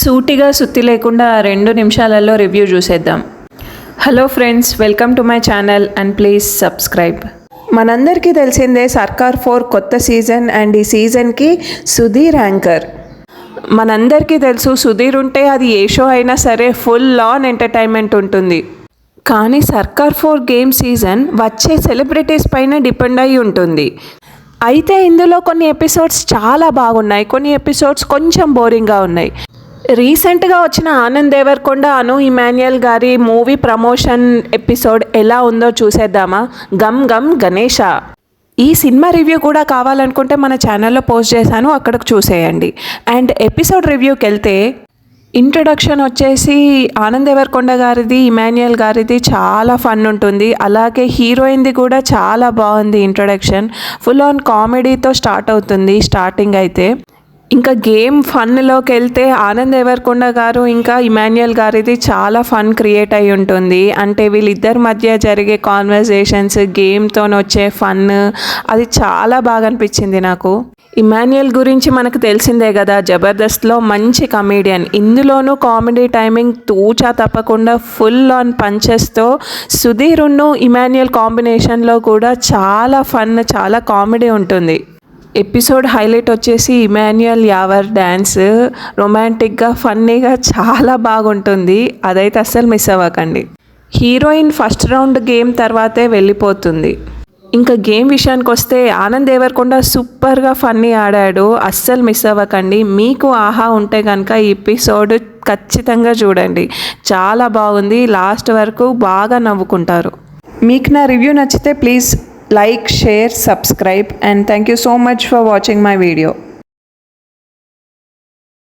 సూటిగా సుత్తి లేకుండా రెండు నిమిషాలలో రివ్యూ చూసేద్దాం. Hello friends welcome to my channel and please subscribe మనందరికీ తెలిసిందే సర్కార్ ఫోర్ కొత్త సీజన్ అండ్ ఈ సీజన్కి సుధీర్ యాంకర్. మనందరికీ తెలుసు సుధీర్ ఉంటే అది ఏ షో అయినా సరే ఫుల్ ఆన్ ఎంటర్టైన్మెంట్ ఉంటుంది. కానీ సర్కార్ ఫోర్ గేమ్ సీజన్ వచ్చే సెలబ్రిటీస్ పైన డిపెండ్ అయి ఉంటుంది. అయితే ఇందులో కొన్ని ఎపిసోడ్స్ చాలా బాగున్నాయి కొన్ని ఎపిసోడ్స్ కొంచెం బోరింగ్గా ఉన్నాయి. రీసెంట్గా వచ్చిన ఆనంద్ దేవరకొండ అను ఇమాన్యుయల్ గారి మూవీ ప్రమోషన్ ఎపిసోడ్ ఎలా ఉందో చూసేద్దామా? గమ్ గమ్ గణేష ఈ సినిమా రివ్యూ కూడా కావాలనుకుంటే మన ఛానల్లో పోస్ట్ చేశాను అక్కడికి చూసేయండి. అండ్ ఎపిసోడ్ రివ్యూకి వెళ్తే ఇంట్రొడక్షన్ వచ్చేసి ఆనంద్ దేవరకొండ గారిది ఇమాన్యుయల్ గారిది చాలా ఫన్ ఉంటుంది. అలాగే హీరోయిన్ది కూడా చాలా బాగుంది ఇంట్రొడక్షన్. ఫుల్ ఆన్ కామెడీతో స్టార్ట్ అవుతుంది స్టార్టింగ్ అయితే. ఇంకా గేమ్ ఫన్లోకి వెళ్తే ఆనంద్ దేవరకొండ గారు ఇంకా ఇమాన్యుయల్ గారిది చాలా ఫన్ క్రియేట్ అయి ఉంటుంది. అంటే వీళ్ళిద్దరి మధ్య జరిగే కాన్వర్జేషన్స్ గేమ్తో వచ్చే ఫన్ అది చాలా బాగా అనిపించింది నాకు. ఇమాన్యుయల్ గురించి మనకు తెలిసిందే కదా జబర్దస్త్లో మంచి కమీడియన్ ఇందులోనూ కామెడీ టైమింగ్ తూచా తప్పకుండా ఫుల్ ఆన్ పంచెస్తో సుధీరును ఇమాన్యుయల్ కాంబినేషన్లో కూడా చాలా ఫన్ చాలా కామెడీ ఉంటుంది. ఎపిసోడ్ హైలైట్ వచ్చేసి ఇమాన్యుయల్ యావర్ డ్యాన్స్ రొమాంటిక్గా ఫన్నీగా చాలా బాగుంటుంది. అదైతే అస్సలు మిస్ అవ్వకండి. హీరోయిన్ ఫస్ట్ రౌండ్ గేమ్ తర్వాతే వెళ్ళిపోతుంది. ఇంకా గేమ్ విషయానికి వస్తే ఆనంద్ దేవరకొండ సూపర్గా ఫన్నీ ఆడాడు. అస్సలు మిస్ అవ్వకండి. మీకు ఆహా ఉంటే కనుక ఈ ఎపిసోడ్ ఖచ్చితంగా చూడండి. చాలా బాగుంది. లాస్ట్ వరకు బాగా నవ్వుకుంటారు. మీకు నా రివ్యూ నచ్చితే please like share subscribe and thank you so much for watching my video.